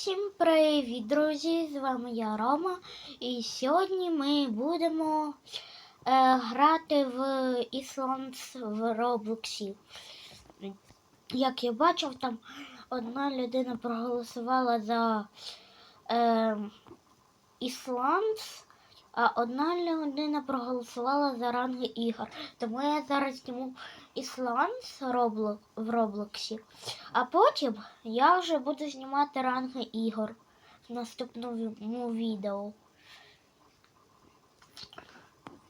всім привіт, друзі! З вами я Рома. І сьогодні ми будемо е, грати в Islands в Роблоксі. Як я бачив, там одна людина проголосувала за е, Islands, а одна людина проголосувала за ранги ігор. Тому я зараз зніму Islands в Роблоксі. А потім я вже буду знімати ранги ігор в наступному відео.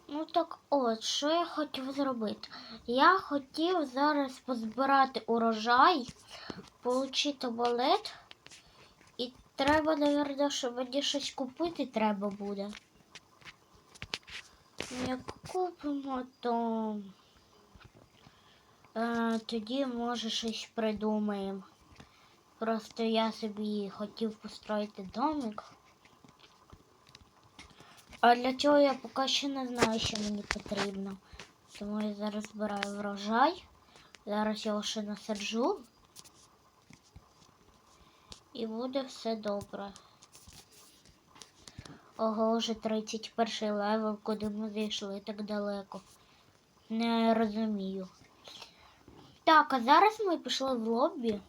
Ну так от, що я хотів зробити? Я хотів зараз позбирати урожай, отримати балет. І треба, мабуть, щоб мені щось купити треба буде. Як купимо, то е, тоді може щось придумаємо. Просто я собі хотів построїти домик. А для цього я поки що не знаю, що мені потрібно. Тому я зараз збираю врожай. Зараз його ще насаджу. І буде все добре. Ого, вже 31 левел, куди ми зайшли так далеко. Не розумію. Так, а зараз ми пішли в лобі.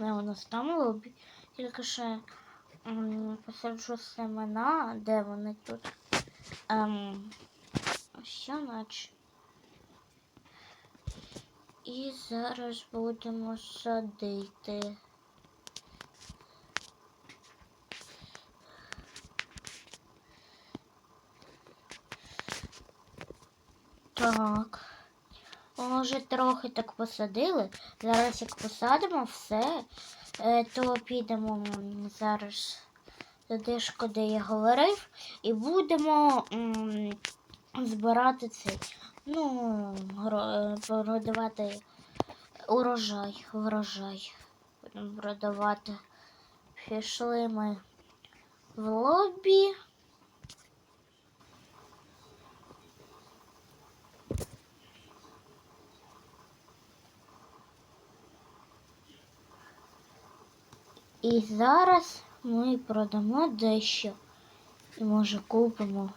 Не у нас там лобі. Тільки ще посаджу семена. Де вони тут? Ем, що наче? І зараз будемо садити. Так. Може, трохи так посадили. Зараз як посадимо все, е, то підемо зараз туди ж, куди я говорив, і будемо збирати цей, ну, продавати урожай, врожай. Будемо продавати. Пішли ми в лобі. І зараз ми продамо дещо. І може купимо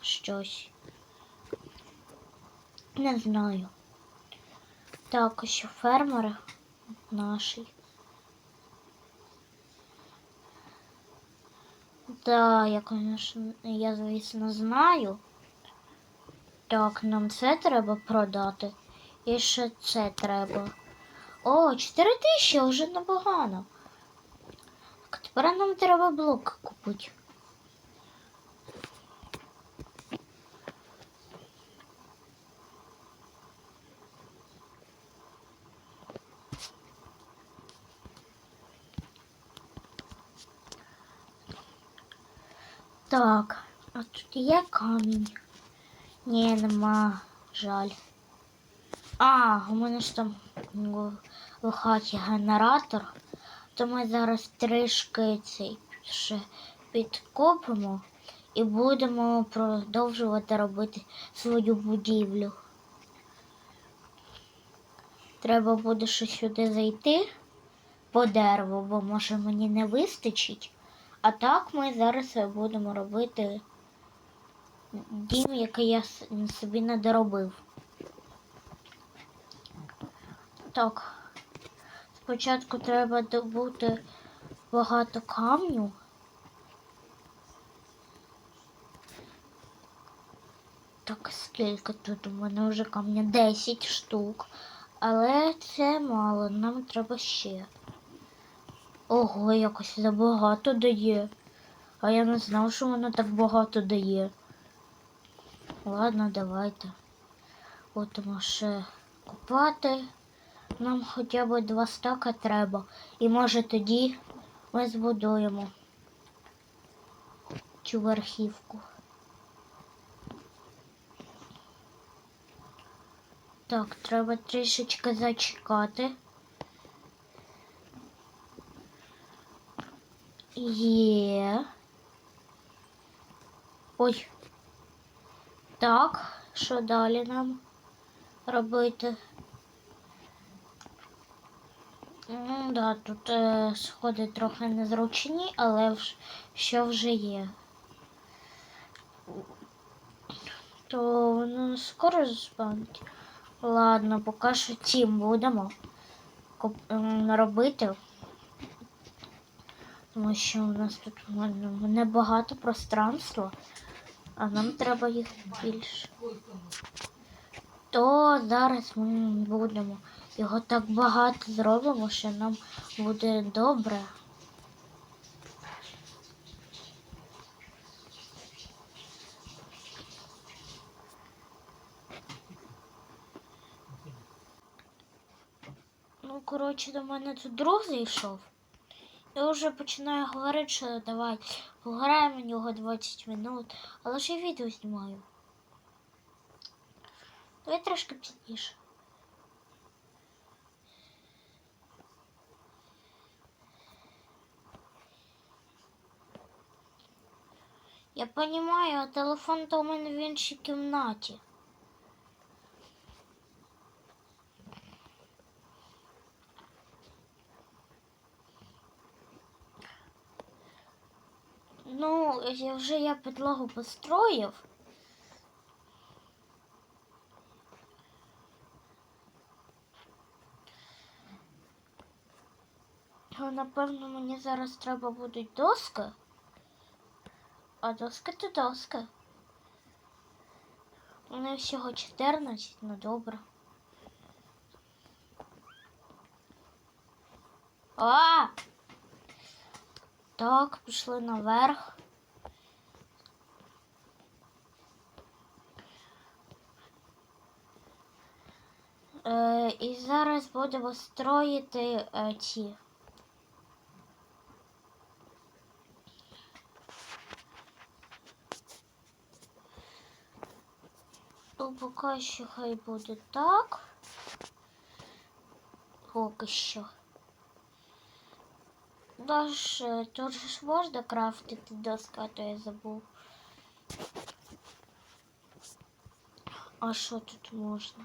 щось. Не знаю. Так, ось фермери наші. Да, я, конечно, я, звісно, знаю. Так, нам це треба продати. І ще це треба. О, 4 тисячі вже непогано. Тепер нам треба блок купити. Так, а тут є камінь. Ні, нема, жаль. А, у мене ж там в хаті генератор. То ми зараз трішки цей ще підкопимо і будемо продовжувати робити свою будівлю. Треба буде ще сюди зайти по дереву, бо може мені не вистачить. А так ми зараз будемо робити дім, який я собі не доробив. Так. Спочатку треба добути багато камню. Так, скільки тут у мене вже камня? 10 штук. Але це мало, нам треба ще. Ого, якось забагато дає. А я не знав, що воно так багато дає. Ладно, давайте. Будемо ще купати. Нам хоча б два стака треба. І може тоді ми збудуємо цю верхівку. Так, треба трішечки зачекати. Є. Ой. Так, що далі нам робити? М, Ну да, тут е, сходи трохи незручні, але вж, що вже є. То воно скоро заспавнить. Ладно, поки що тім будемо ем, робити. Тому що у нас тут небагато пространства, а нам треба їх більше. То зараз ми будемо його так багато зробимо, що нам буде добре. Ну, коротше, до мене тут друг зайшов. Я вже починаю говорити, що давай пограємо в нього 20 минут, але ж я відео знімаю. Давай трошки пізніше. Я понимаю, а телефон то у мене в іншій кімнаті. Ну, я вже я підлогу построїв. Напевно, мені зараз треба будуть доски. А доски то доски. У мене всього 14, ну добре. А! Так, пішли наверх. Е, і зараз будемо строїти е, ці. Ну, поки що хай буде так. Поки що. Даш, тут ж можна крафтити доска, то я забув. А що тут можна?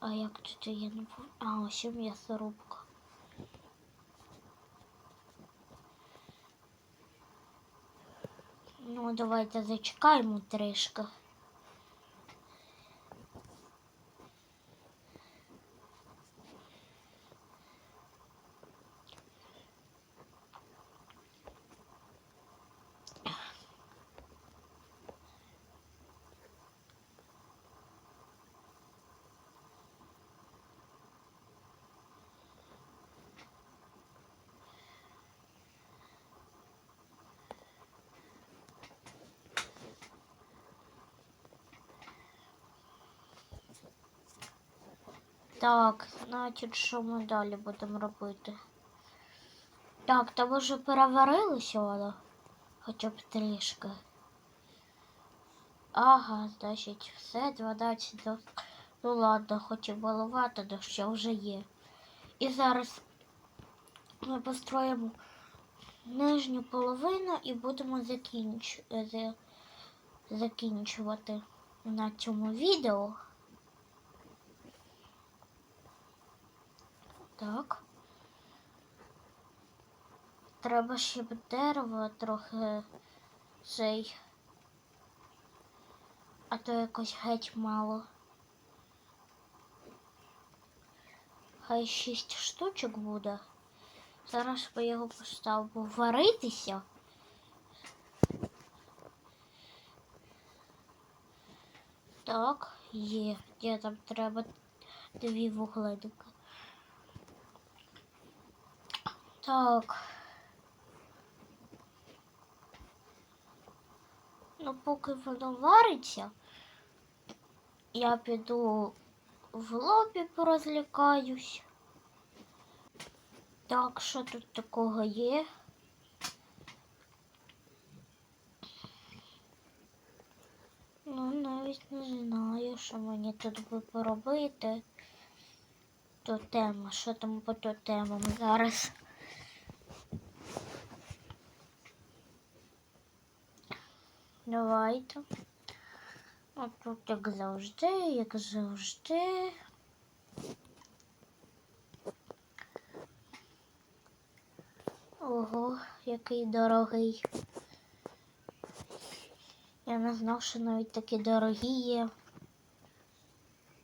А як тут я не буду? А, ось м'ясорубка. Ну, давайте зачекаємо трішки. Так, значить, що ми далі будемо робити? Так, ви вже переварилося воно? Хоча б трішки. Ага, значить, все, 12 до... Ну ладно, хоч і маловато, то що вже є. І зараз ми построїмо нижню половину і будемо закінч... закінчувати на цьому відео. Так. Треба ще б дерева трохи цей. А то якось геть мало. Хай шість штучок буде. Зараз би його поставив варитися. Так, є. Де там треба дві вугледики. Так. Ну, поки воно вариться, я піду в лобі порозлякаюсь. Так, що тут такого є? Ну, навіть не знаю, що мені тут би поробити. То тема, що там по тотемам зараз. Давайте. От тут, як завжди, як завжди. Ого, який дорогий. Я не знав, що навіть такі дорогі є.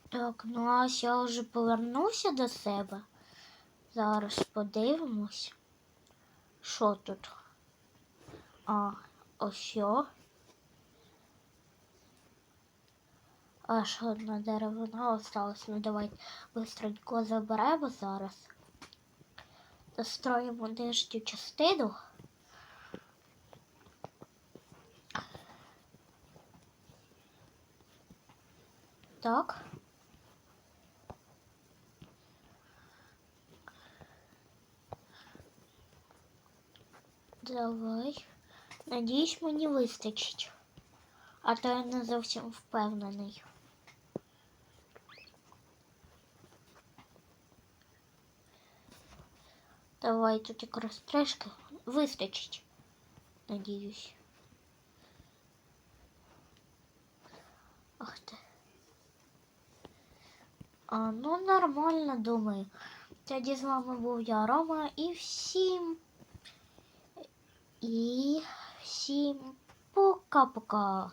Так, ну ось я вже повернувся до себе. Зараз подивимось. Що тут? А, ось. Що. Аж одна деревина осталась. Ну давай быстренько заберемо зараз. Достроїмо нижню частину. Так. Давай. Надіюсь, мені вистачить. А то я не зовсім впевнений. Давай тут якраз трошки вистачить. Надіюсь. Ах ти. А, ну нормально думаю. Тоді з вами був я, Рома, і всім. І всім пока-пока.